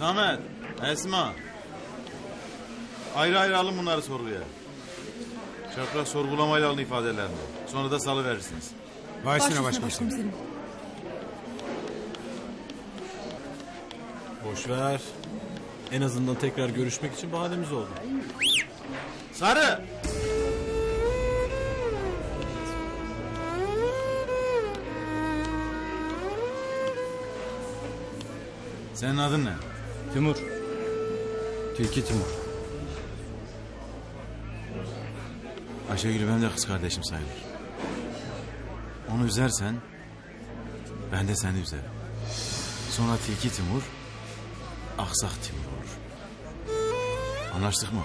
Samet, Esma. Ayrı ayrı alın bunları sorguya. Çapraz sorgulamayla alın ifadelerini. Sonra da salı verirsiniz. Başüstüne başkomiserim. Boş ver. En azından tekrar görüşmek için bahanemiz oldu. Sarı! Senin adın ne? Timur. Tilki Timur. Ayşegül benim de kız kardeşim sayılır. Onu üzersen ben de seni üzerim. Sonra Tilki Timur, Aksak Timur olur. Anlaştık mı?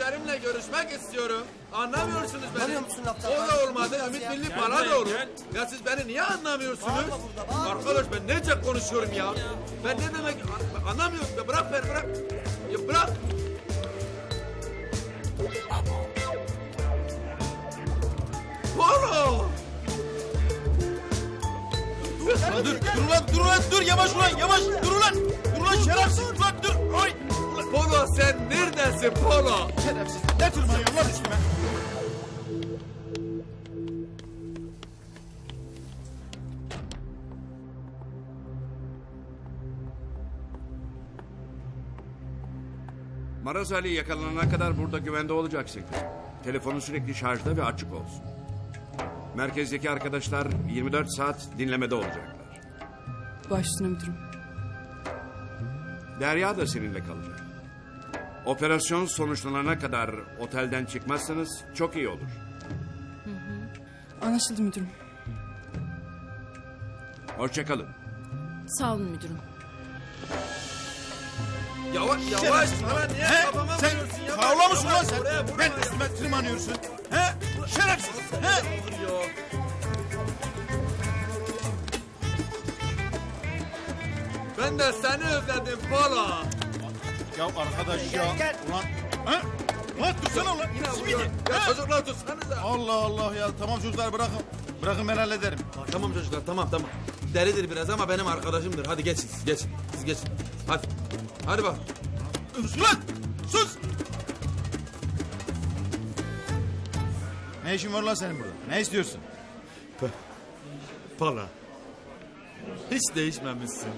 Başkomiserimle görüşmek istiyorum. Anlamıyorsunuz beni. Anlamıyor musun laftan? O da olmadı. Ümit Milli Pala da olur. Ya siz beni niye anlamıyorsunuz? Arkadaş ben nece konuşuyorum ya? Ben ne demek an- anlamıyorum. Ya bırak beni bırak. Ya bırak. Polo! Dur, dur ulan, dur ulan, dur yavaş ulan, yavaş, dur ulan. Dur ulan şerefsiz, ulan dur. Polo sen neredesin Polo? Şerefsiz, ne tırmanıyorsun lan üstüme? Maraz Ali yakalanana kadar burada güvende olacaksın. Telefonun sürekli şarjda ve açık olsun. Merkezdeki arkadaşlar 24 saat dinlemede olacaklar. Başüstüne müdürüm. Derya da seninle kalacak. Operasyon sonuçlanana kadar otelden çıkmazsanız çok iyi olur. Anlaşıldı müdürüm. Hoşçakalın. Sağ olun müdürüm. Yavaş yavaş. Sana niye He? kafama Sen vuruyorsun ya? kavla mısın lan Yavaş, sen? oraya vurma Ben ya. üstüme tırmanıyorsun. He? Şerefsiz, he? Vuruyor. Ben de seni özledim Polo. Ya arkadaş ya. Gel, gel. Ulan, he? Ulan dursana ulan. Yine vuruyor. Ya çocuklar tutsanıza. Allah Allah ya. Tamam çocuklar bırakın. Bırakın ben hallederim. Tamam çocuklar tamam tamam. Delidir biraz ama benim arkadaşımdır. Hadi geçin siz geçin. Siz geçin. Hadi. Hadi bak. Ulan sus. Ne işin var lan senin burada? Ne istiyorsun? Pala. Hiç değişmemişsin.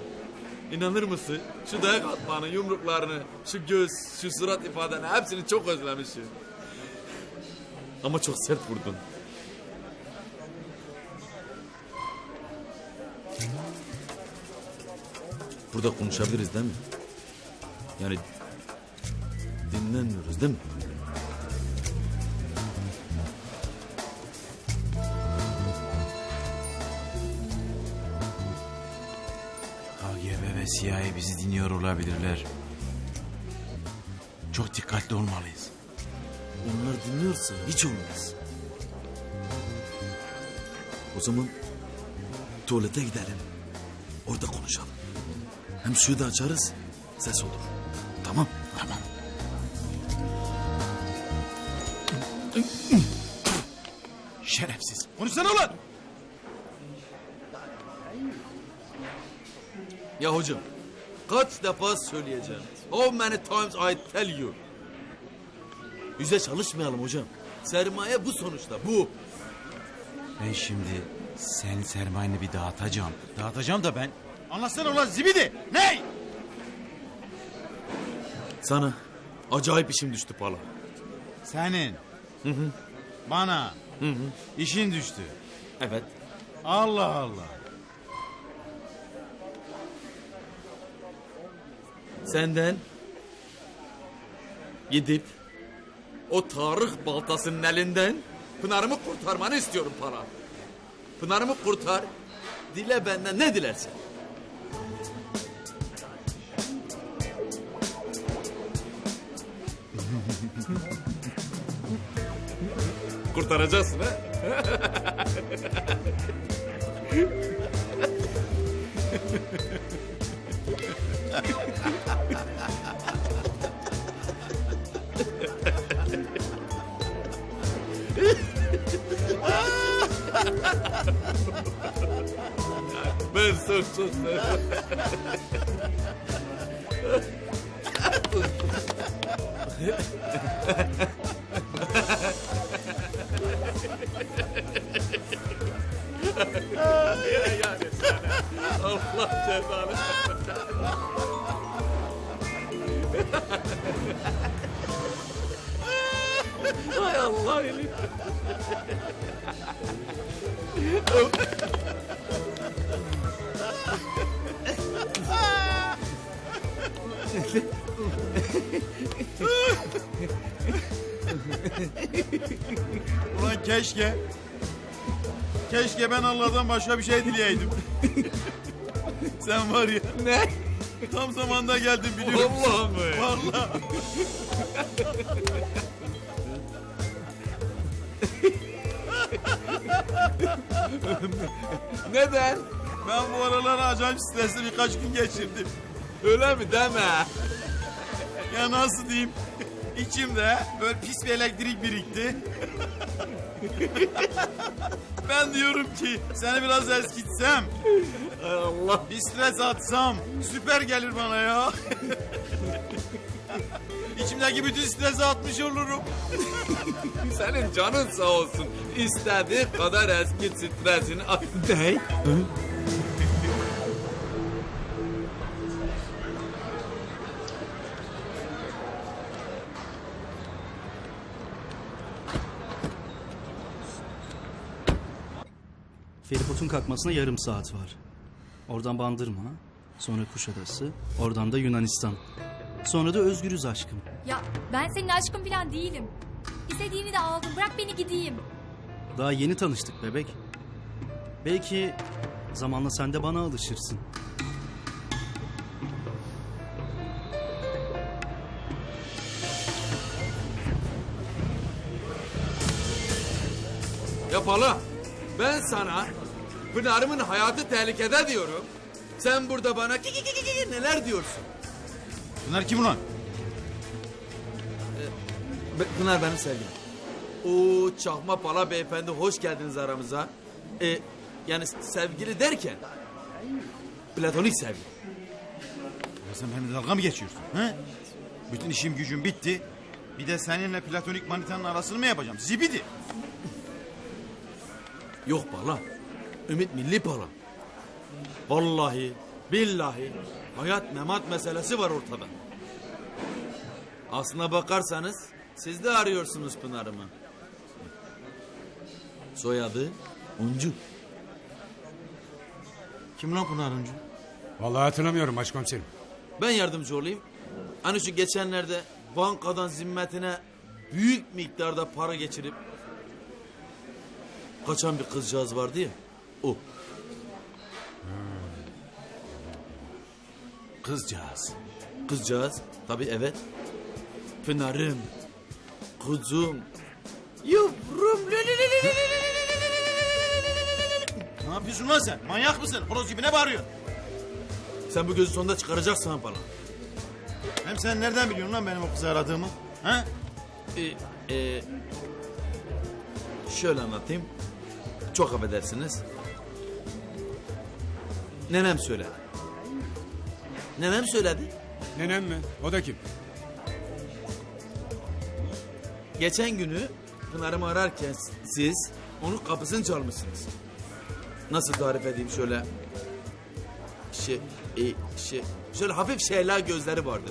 İnanır mısın? Şu dayak atmanı, yumruklarını, şu göz, şu surat ifadeni hepsini çok özlemişim. Ama çok sert vurdun. Burada konuşabiliriz değil mi? Yani dinlenmiyoruz değil mi? CIA bizi dinliyor olabilirler. Çok dikkatli olmalıyız. Onlar dinliyorsa hiç olmaz. O zaman tuvalete gidelim. Orada konuşalım. Hem suyu da açarız. Ses olur. Tamam. Tamam. Şerefsiz. Konuşsana ulan. Ya hocam kaç defa söyleyeceğim. How many times I tell you. Yüze çalışmayalım hocam. Sermaye bu sonuçta bu. Ben şimdi senin sermayeni bir dağıtacağım. Dağıtacağım da ben. Anlatsana ulan zibidi. Ne? Sana acayip işim düştü Pala. Senin. Bana. işin düştü. Evet. Allah Allah. Senden gidip o Tarık baltasının elinden Pınar'ımı kurtarmanı istiyorum Pala. Pınar'ımı kurtar. Dile benden ne dilersen. Kurtaracaksın ha? Ben sus sus. ya yani sana. Allah cezanı. Hay Allah Elif. Ulan keşke. Keşke ben Allah'tan başka bir şey dileyeydim. Sen var ya Ne? Tam zamanda geldin biliyor musun? Vallahi mı? Vallahi. Neden? Ben bu aralar acayip stresli birkaç gün geçirdim. Öyle mi deme? Ya nasıl diyeyim? İçimde böyle pis bir elektrik birikti. ben diyorum ki seni biraz eskitsem, Allah. bir stres atsam süper gelir bana ya. İçimdeki bütün stresi atmış olurum. Senin canın sağ olsun. İstediği kadar eski stresini at. Ne? Feribotun kalkmasına yarım saat var. Oradan Bandırma, sonra Kuşadası, oradan da Yunanistan. Sonra da özgürüz aşkım. Ya ben senin aşkın falan değilim. İstediğini de aldım. Bırak beni gideyim. Daha yeni tanıştık bebek. Belki zamanla sen de bana alışırsın. Ya Pala, ben sana Pınar'ımın hayatı tehlikede diyorum. Sen burada bana ki ki ki ki neler diyorsun? Bunlar kim ulan? Pınar benim sevgilim. Oo Çakma Pala beyefendi hoş geldiniz aramıza. Ee, yani sevgili derken platonik sevgi. Ya sen benimle dalga mı geçiyorsun? He? Bütün işim gücüm bitti. Bir de seninle platonik manitanın arasını mı yapacağım? Zibidi. Yok Pala. Ümit milli Pala. Vallahi, billahi hayat memat meselesi var ortada. Aslına bakarsanız siz de arıyorsunuz Pınar'ımı. Soyadı Uncu. Kim lan Pınar Öncü? Vallahi hatırlamıyorum başkomiserim. Ben yardımcı olayım. Hani şu geçenlerde bankadan zimmetine büyük miktarda para geçirip kaçan bir kızcağız vardı ya. O. Kızcağız. Kızcağız. Tabii evet. Pınar'ım. Kuzum. Yavrum. Ne yapıyorsun lan sen? Manyak mısın? Horoz gibi ne bağırıyorsun? Sen bu gözü sonunda çıkaracaksın bana. Hem sen nereden biliyorsun lan benim o kızı aradığımı? Ha? Ee, e, şöyle anlatayım. Çok affedersiniz. Nenem söyledi. Nenem söyledi. Nenem mi? O da kim? Geçen günü Pınar'ımı ararken siz onun kapısını çalmışsınız. Nasıl tarif edeyim şöyle şey e, şey şöyle hafif şeyler gözleri vardı.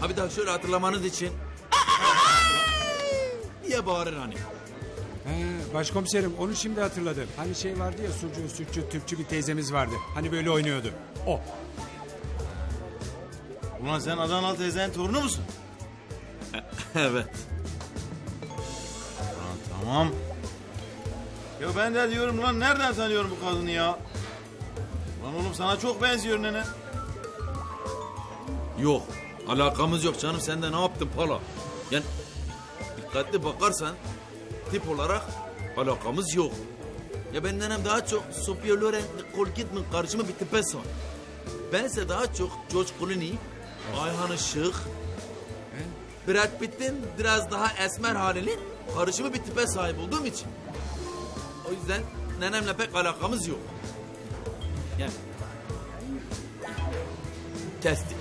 Ha bir daha şöyle hatırlamanız için diye bağırır hani. He, başkomiserim onu şimdi hatırladım. Hani şey vardı ya sucu, sütçü, tüpçü bir teyzemiz vardı. Hani böyle oynuyordu. O. Ulan sen Adanalı teyzenin torunu musun? evet. Lan tamam. Ya ben de diyorum lan nereden tanıyorum bu kadını ya? Lan oğlum sana çok benziyor nene. Yok. Alakamız yok canım. Sen de ne yaptın Pala? Yani dikkatli bakarsan tip olarak alakamız yok. Ya benim nenem daha çok Sophia Loren, Nicole Kidman karışımı bir tipe sahip. Bense daha çok George Clooney, Ayhan Işık, Brad Pitt'in biraz daha esmer halinin karışımı bir tipe sahip olduğum için. O yüzden nenemle pek alakamız yok. Gel. Kestik.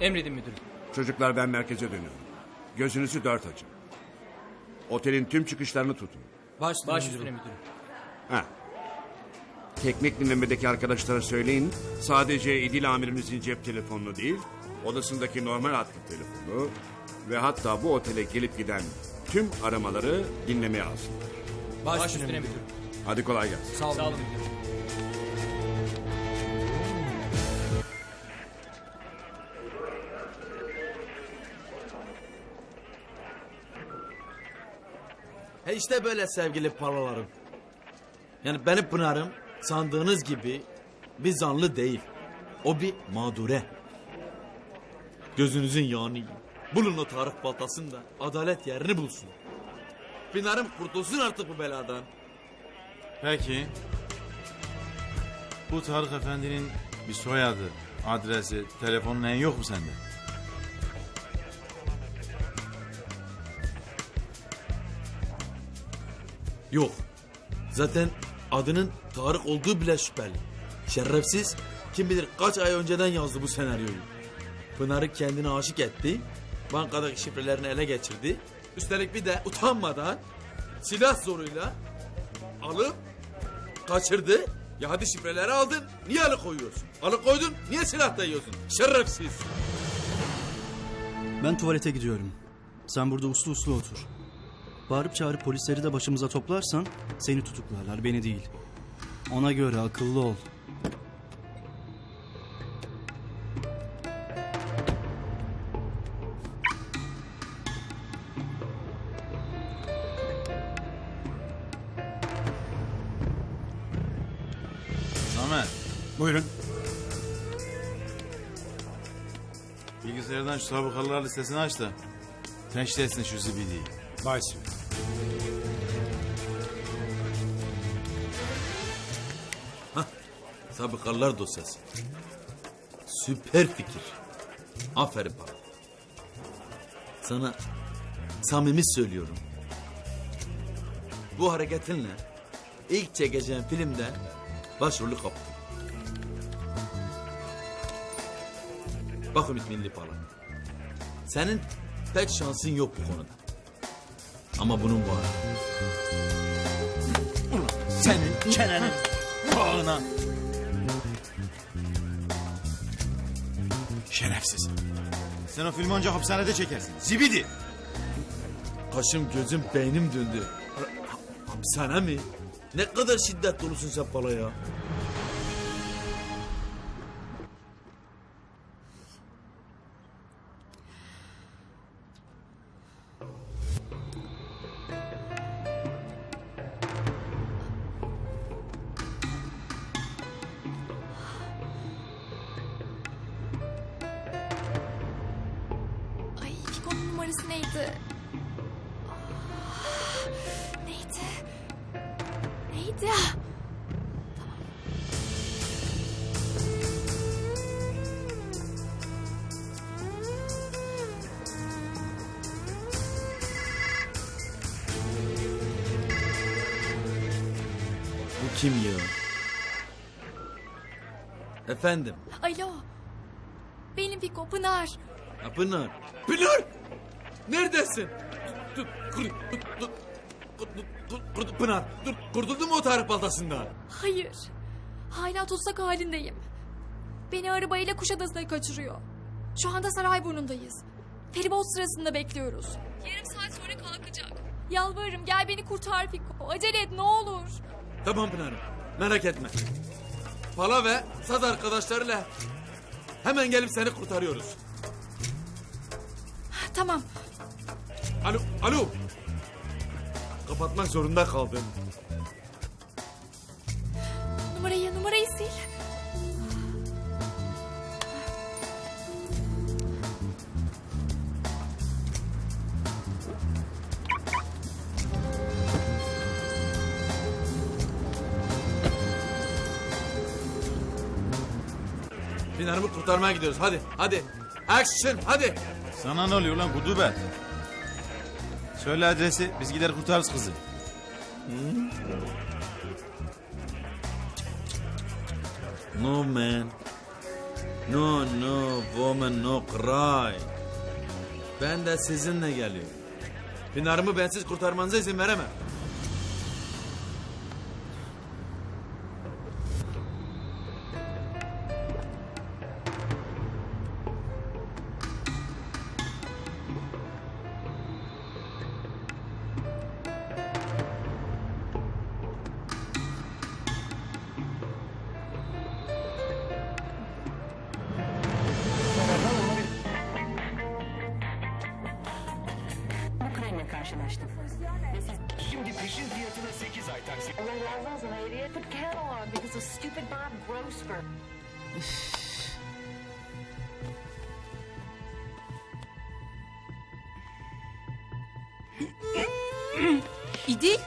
Emredin müdürüm. Çocuklar ben merkeze dönüyorum. Gözünüzü dört açın. Otelin tüm çıkışlarını tutun. Baş, Baş üstüne müdürüm. Ha. Teknik dinlemedeki arkadaşlara söyleyin. Sadece İdil amirimizin cep telefonunu değil, odasındaki normal hattı telefonu ve hatta bu otele gelip giden tüm aramaları dinlemeye alsın. Baş, üstüne müdürüm. Hadi kolay gelsin. Sağ olun, Sağ olun müdürüm. He işte böyle sevgili parlalarım. Yani benim Pınar'ım sandığınız gibi bir zanlı değil. O bir mağdure. Gözünüzün yağını. Bulun o Tarık baltasını da adalet yerini bulsun. Pınar'ım kurtulsun artık bu beladan. Peki. Bu Tarık Efendi'nin bir soyadı, adresi, telefonu neyin yok mu sende? Yok. Zaten adının Tarık olduğu bile şüpheli. Şerefsiz kim bilir kaç ay önceden yazdı bu senaryoyu. Pınar'ı kendine aşık etti. Bankadaki şifrelerini ele geçirdi. Üstelik bir de utanmadan silah zoruyla alıp kaçırdı. Ya hadi şifreleri aldın. Niye alıkoyuyorsun? Alıkoydun. Niye silah dayıyorsun? Şerefsiz. Ben tuvalete gidiyorum. Sen burada uslu uslu otur. Bağırıp çağırıp polisleri de başımıza toplarsan seni tutuklarlar beni değil. Ona göre akıllı ol. Samet, Buyurun. bilgisayardan şu sabıkalılar listesini aç da etsin şu zibidiyi. Baş. Sabıkalılar dosyası. Süper fikir. Aferin bana. Sana samimi söylüyorum. Bu hareketinle ilk çekeceğim filmde başrolü kaptın. Bak Ümit Milli Parlak. Senin pek şansın yok bu konuda. Ama bunun var. Senin çenenin bağına. Şerefsiz. Sen o filmi ancak hapishanede çekersin. Zibidi. Kaşım gözüm beynim döndü. Ha- Hapishane mi? Ne kadar şiddet dolusun sen Pala ya. Neydi? Bu kim ya? Efendim? Alo. Benim Fiko Pınar. Ha, Pınar. Pınar! Neredesin? Dur, dur, dur, dur, dur, Pınar, dur, kurtuldun mu o tarih baltasından? Hayır. Hala tutsak halindeyim. Beni arabayla Kuşadası'na kaçırıyor. Şu anda Sarayburnu'ndayız. Feribot sırasında bekliyoruz. Yarım saat sonra kalkacak. Yalvarırım gel beni kurtar Fiko. Acele et ne olur. Tamam Pınar'ım, merak etme. Pala ve Saz arkadaşlarıyla hemen gelip seni kurtarıyoruz. Tamam. Alo, alo. Kapatmak zorunda kaldım. Numarayı numarayı sil. Pınar'ımı kurtarmaya gidiyoruz. Hadi, hadi. Action, hadi. Sana ne oluyor lan gudubet? Söyle adresi biz gider kurtarırız kızı. No man. No no woman no cry. Ben de sizinle geliyorum. Pınar'ımı bensiz kurtarmanıza izin veremem. Of stupid Bob Grossberg. İdil.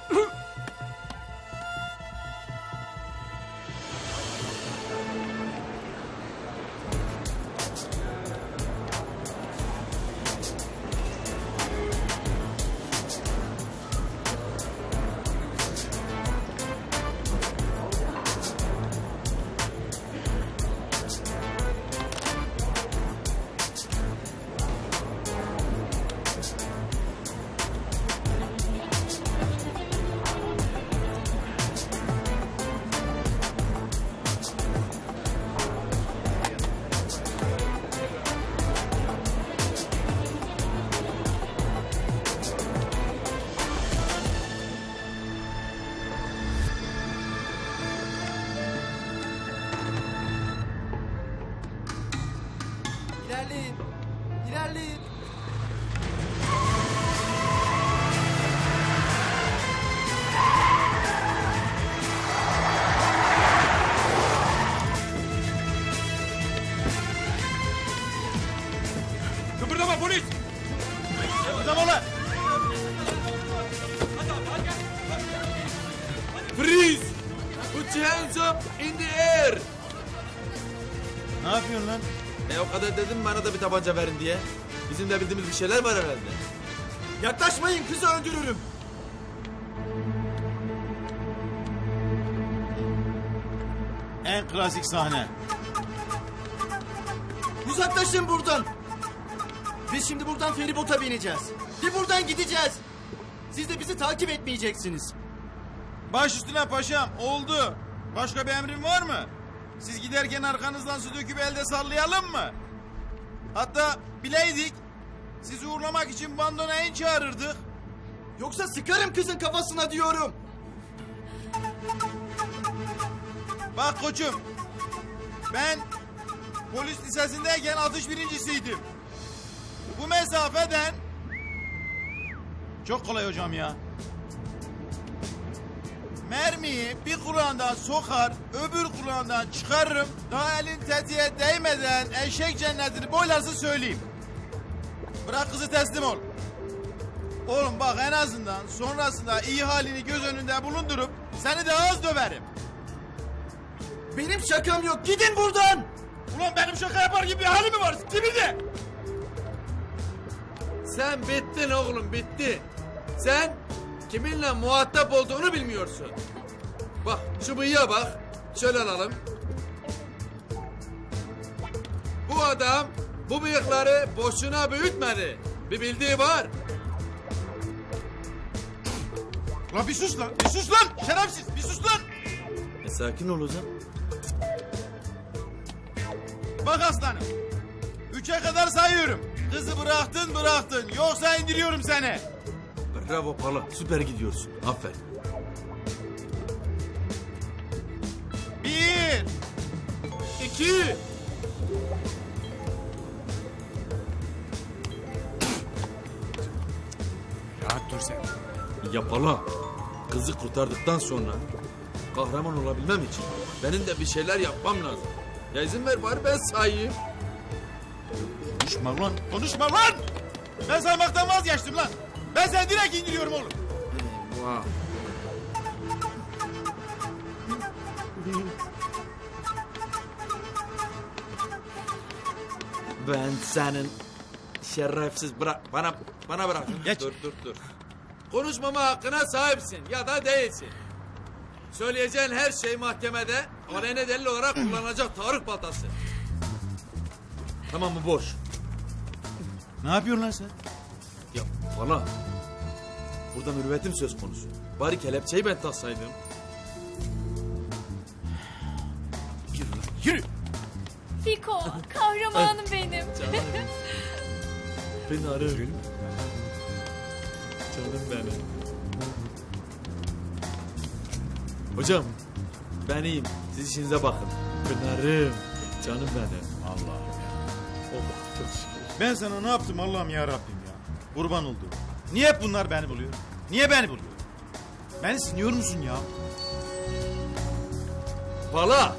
Ne yapıyorsun lan? E o kadar dedim bana da bir tabanca verin diye. Bizim de bildiğimiz bir şeyler var herhalde. Yaklaşmayın kızı öldürürüm. En klasik sahne. Uzaklaşın buradan. Biz şimdi buradan feribota bineceğiz. Bir buradan gideceğiz. Siz de bizi takip etmeyeceksiniz. Baş üstüne paşam oldu. Başka bir emrin var mı? Siz giderken arkanızdan su döküp elde sallayalım mı? Hatta bileydik. Sizi uğurlamak için bandonayı çağırırdık. Yoksa sıkarım kızın kafasına diyorum. Bak koçum. Ben polis lisesindeyken atış birincisiydim. Bu mesafeden... Çok kolay hocam ya. Mermiyi bir kulağından sokar, öbür kulağından çıkarırım. Daha elin tetiğe değmeden eşek cennetini boylarsın söyleyeyim. Bırak kızı teslim ol. Oğlum bak en azından sonrasında iyi halini göz önünde bulundurup seni de az döverim. Benim şakam yok. Gidin buradan. Ulan benim şaka yapar gibi bir hali mi var? Kimi de? Sen bittin oğlum bitti. Sen kiminle muhatap olduğunu bilmiyorsun. Bak şu bıyığa bak. Şöyle alalım. Bu adam bu bıyıkları boşuna büyütmedi. Bir bildiği var. Lan bir sus lan, bir sus lan! Şerefsiz, bir sus lan! E sakin ol hocam. Bak aslanım, üçe kadar sayıyorum. Kızı bıraktın bıraktın, yoksa indiriyorum seni. Bravo Pala süper gidiyorsun. Aferin. Bir, İki. Rahat dur sen. Yapala. Kızı kurtardıktan sonra kahraman olabilmem için benim de bir şeyler yapmam lazım. Ya izin ver bari ben sayayım. konuşma lan, konuşma lan! Ben saymaktan vazgeçtim lan. Ben seni direkt indiriyorum oğlum. Ben senin şerefsiz bırak bana bana bırak. Geç. Dur dur dur. konuşmama hakkına sahipsin ya da değilsin. Söyleyeceğin her şey mahkemede aleyhine delil olarak kullanılacak tarih baltası. Tamam mı boş? Ne yapıyorsun lan sen? Ya valla. Burada mürüvvetim söz konusu. Bari kelepçeyi ben taksaydım. Yürü lan yürü. Fiko, kahramanım benim. Pınar'ım. Canım benim. Hocam ben iyiyim. Siz işinize bakın. Pınar'ım. Canım benim. Allah'ım ya. Oh çok şükür. Ben sana ne yaptım Allah'ım ya Rabbim ya. Kurban oldu. Niye hep bunlar beni buluyor? Niye beni buluyor? Beni siniyor musun ya? Bala.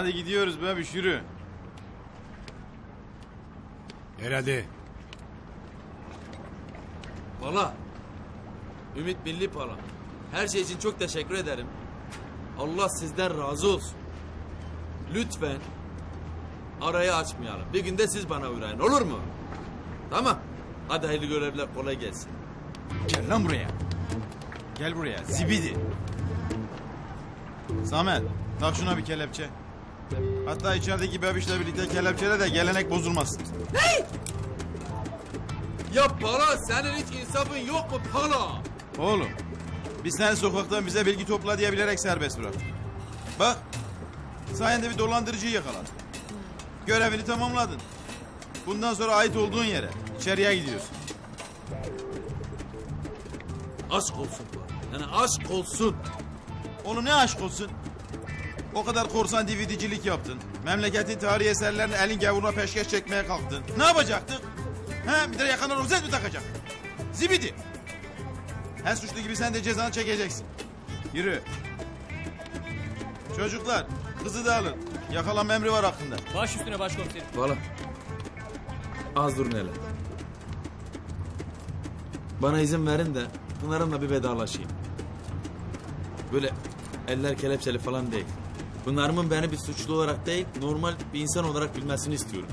Hadi gidiyoruz bebiş yürü. Herhalde. Pala. Ümit Milli Pala. Her şey için çok teşekkür ederim. Allah sizden razı olsun. Lütfen arayı açmayalım. Bir günde siz bana uğrayın olur mu? Tamam. Hadi hayırlı görevler kolay gelsin. Gel lan buraya. Gel buraya zibidi. Samet tak şuna bir kelepçe. Hatta içerideki bebişle birlikte kelepçele de gelenek bozulmasın. Ya Pala senin hiç insafın yok mu Pala? Oğlum biz seni sokaktan bize bilgi topla diye bilerek serbest bıraktık. Bak sayende bir dolandırıcıyı yakaladık. Görevini tamamladın. Bundan sonra ait olduğun yere içeriye gidiyorsun. Aşk olsun Pala. Yani aşk olsun. Oğlum ne aşk olsun. O kadar korsan DVD'cilik yaptın. Memleketin tarihi eserlerini elin gavuruna peşkeş çekmeye kalktın. Ne yapacaktık? He bir de yakana rozet mi takacak? Zibidi. Her suçlu gibi sen de cezanı çekeceksin. Yürü. Çocuklar kızı da alın. Yakalanma emri var hakkında. Baş üstüne başkomiserim. Valla. Az durun hele. Bana izin verin de Pınar'ımla bir vedalaşayım. Böyle eller kelepçeli falan değil. Pınar'ımın beni bir suçlu olarak değil, normal bir insan olarak bilmesini istiyorum.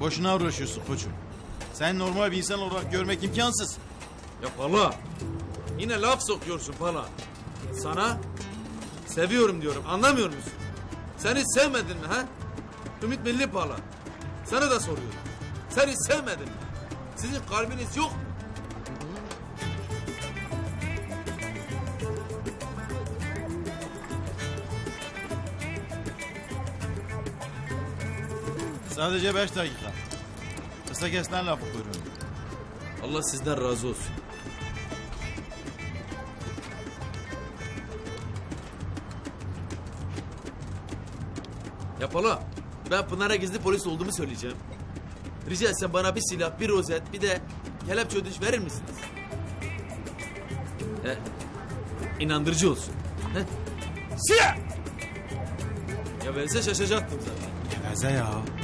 Boşuna uğraşıyorsun koçum. Sen normal bir insan olarak görmek imkansız. Ya Pala, yine laf sokuyorsun Pala. Sana seviyorum diyorum, anlamıyor musun? Sen hiç sevmedin mi ha? Ümit Milli Pala. Sana da soruyorum. Sen hiç sevmedin mi? Sizin kalbiniz yok mu? Sadece beş dakika. Kısa kesilen lafı buyurun. Allah sizden razı olsun. Yapala. Ben Pınar'a gizli polis olduğumu söyleyeceğim. Rica etsem bana bir silah, bir rozet, bir de kelepçe ödünç verir misiniz? He. İnandırıcı olsun. He. Siyah! Ya verse şaşacaktım zaten. Geveze ya.